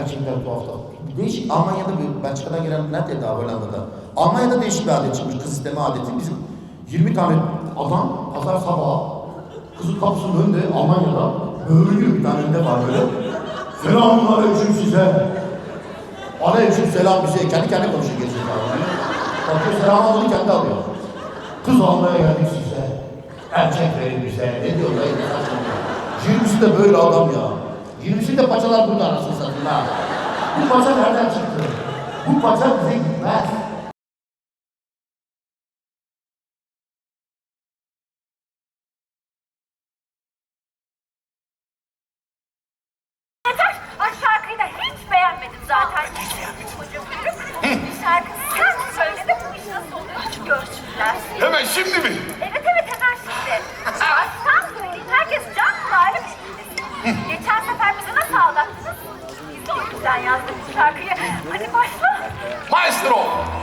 geçen tuhafta. Değişik Almanya'da bir Belçika'dan gelen nerede daha Hollanda'da. Almanya'da değişik bir adet çıkmış kız isteme adeti. Bizim 20 tane adam pazar sabahı kızın kapısının önünde Almanya'da böğürüyor bir tane önünde var böyle. Selamun aleyküm size. Aleyküm selam bize. Kendi kendine konuşuyor gerizekalı. Bakıyor selam alını kendi alıyor. Kız almaya geldik size. Erkek verin bize. Ne diyor lan? Ne saçmalıyor? Yirmisi de böyle adam ya. Yirmisi de paçalar burada anasını satayım ha. Bu paça nereden çıktı? Bu paça bize gitmez. Yeter. Ay şarkıyı da hiç beğenmedim zaten. Hocam bir şarkı sen söyledin. Bu iş nasıl oluyor? Görsünler. Hemen şimdi mi? Yüzden yazdık bu şarkıyı. Hadi başla. Maestro!